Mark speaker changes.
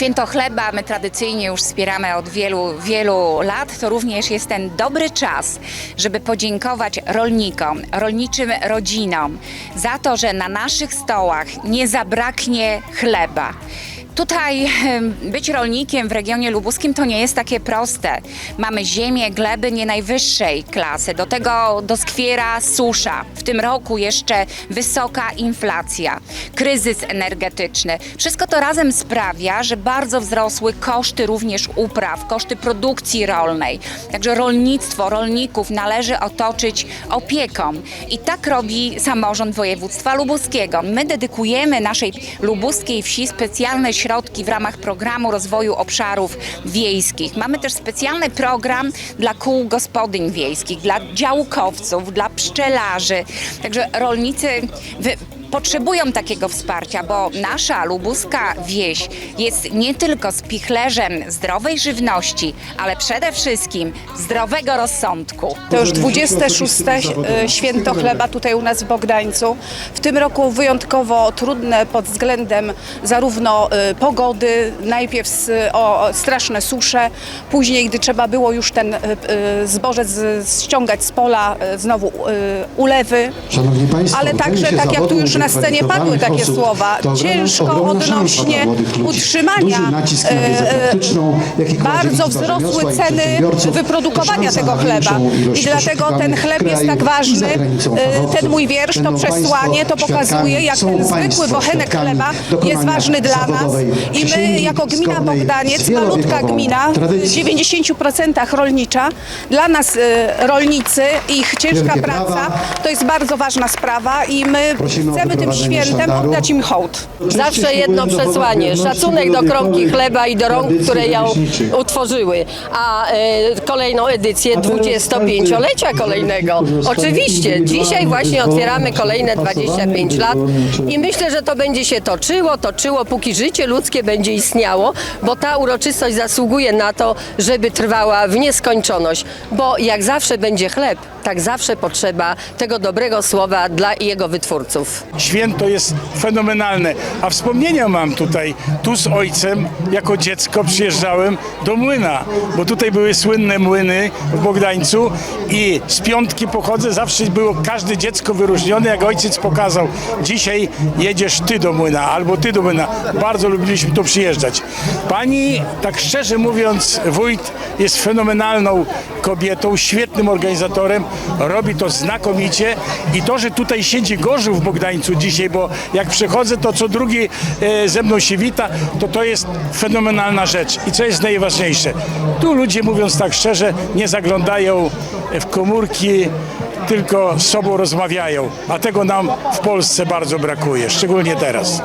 Speaker 1: Święto chleba my tradycyjnie już wspieramy od wielu, wielu lat. To również jest ten dobry czas, żeby podziękować rolnikom, rolniczym rodzinom za to, że na naszych stołach nie zabraknie chleba. Tutaj być rolnikiem w regionie lubuskim to nie jest takie proste. Mamy ziemię, gleby nie najwyższej klasy, do tego doskwiera susza. W tym roku jeszcze wysoka inflacja, kryzys energetyczny. Wszystko to razem sprawia, że bardzo wzrosły koszty również upraw, koszty produkcji rolnej. Także rolnictwo, rolników należy otoczyć opieką. I tak robi samorząd województwa lubuskiego. My dedykujemy naszej lubuskiej wsi specjalne środki w ramach programu rozwoju obszarów wiejskich. Mamy też specjalny program dla kół gospodyń wiejskich, dla działkowców, dla pszczelarzy. Także rolnicy potrzebują takiego wsparcia, bo nasza lubuska wieś jest nie tylko spichlerzem zdrowej żywności, ale przede wszystkim zdrowego rozsądku.
Speaker 2: To już 26. e, święto chleba tutaj u nas w Bogdańcu. W tym roku wyjątkowo trudne pod względem zarówno e, pogody, najpierw o straszne susze, później gdy trzeba było już ten e, zboże z- ściągać z pola, znowu ulewy.
Speaker 3: Szanowni Państwo,
Speaker 2: Ale także, tak jak tu już na scenie padły takie słowa,
Speaker 3: osób to
Speaker 2: ciężko odnośnie utrzymania, e, e, bardzo wzrosły ceny wyprodukowania tego chleba. I dlatego ten chleb jest tak ważny. E. Ten mój wiersz, to przesłanie, to pokazuje, jak ten zwykły bochenek chleba jest ważny dla nas. I my jako gmina Bogdaniec, malutka gmina, w
Speaker 3: tradycją.
Speaker 2: 90% rolnicza, dla nas rolnicy, ich ciężka praca, to jest bardzo ważna sprawa i my
Speaker 3: o
Speaker 2: chcemy tym świętem
Speaker 3: sztandaru.
Speaker 2: oddać im hołd.
Speaker 4: Zawsze jedno przesłanie, szacunek do kromki chleba i do rąk, które ją utworzyły. A e, kolejną edycję 25-lecia kolejnego. Oczywiście, dzisiaj właśnie otwieramy kolejne 25 lat i myślę, że to będzie się toczyło, toczyło, póki życie ludzkie będzie istniało, bo ta uroczystość zasługuje na to, żeby trwała w nieskończoność, bo jak zawsze będzie chleb, tak zawsze potrzeba tego dobrego słowa dla jego wytwórców.
Speaker 5: Święto jest fenomenalne, a wspomnienia mam tutaj. Tu z ojcem jako dziecko przyjeżdżałem do młyna, bo tutaj były słynne młyny w Bogdańcu i z piątki pochodzę, zawsze było każde dziecko wyróżnione, jak ojciec pokazał. Dzisiaj jedziesz ty do młyna albo ty do młyna. Bardzo lubiliśmy tu przyjeżdżać. Pani, tak szczerze mówiąc, wójt jest fenomenalną kobietą, świetnym organizatorem, robi to znakomicie i to, że tutaj siedzi Gorzów w Bogdańcu dzisiaj, bo jak przychodzę, to co drugi e, ze mną się wita, to to jest fenomenalna rzecz. I co jest najważniejsze, tu ludzie mówiąc tak szczerze, nie zaglądają w komórki, tylko z sobą rozmawiają, a tego nam w Polsce bardzo brakuje, szczególnie teraz.